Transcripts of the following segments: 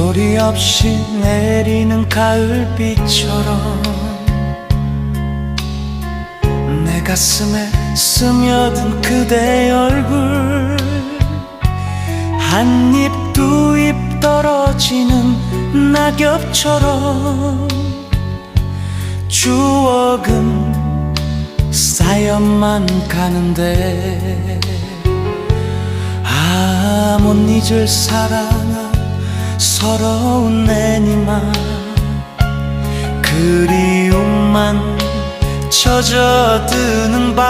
없이 내리는 가을비처럼 내 가슴에 스며든 그대 얼굴 한 입 두 입 떨어지는 낙엽처럼 추억은 쌓여만 가는데 아 못 잊을 사랑아 서러운 내니만 그리움만 젖어드는 밤.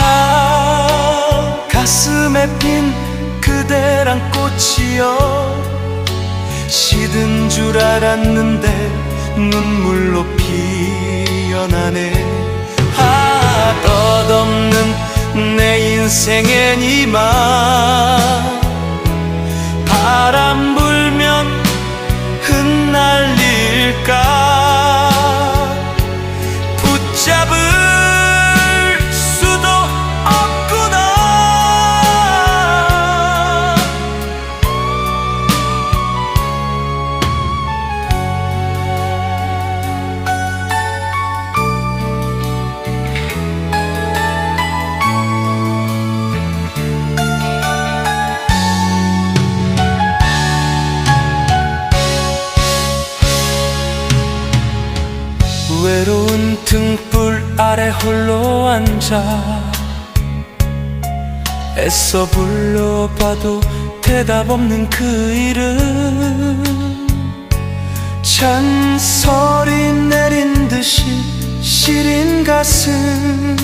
아, 가슴에 핀 그대란 꽃이여 시든 줄 알았는데 눈물로 피어나네. 아 덧없는 내 인생엔 이만 바람 외로운 등불 아래 홀로 앉아 애써 불러봐도 대답 없는 그 이름. 잔소리 내린 듯이 시린 가슴.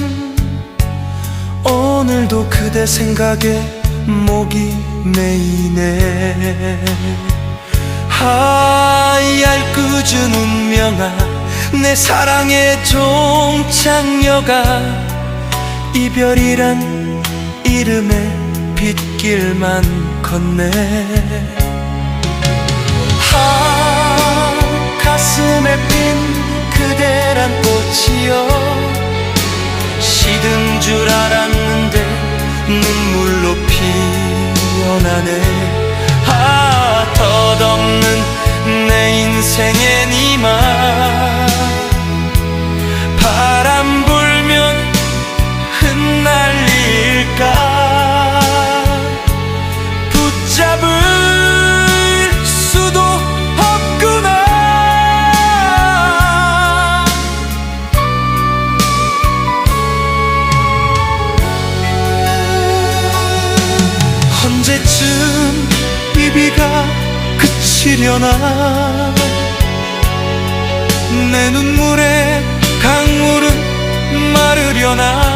오늘도 그대 생각에 목이 메이네. 아 얄궂은 운명아 내 사랑의 종착역아 이별이란 이름의 빗길만 걷네. 아 가슴에 핀 그대란 꽃이여 시든 줄 알았는데 눈물로 피 그치려나? 내 눈물에 강물은 마르려나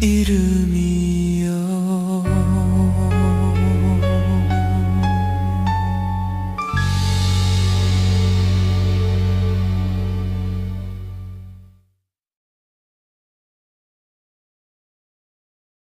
이름이여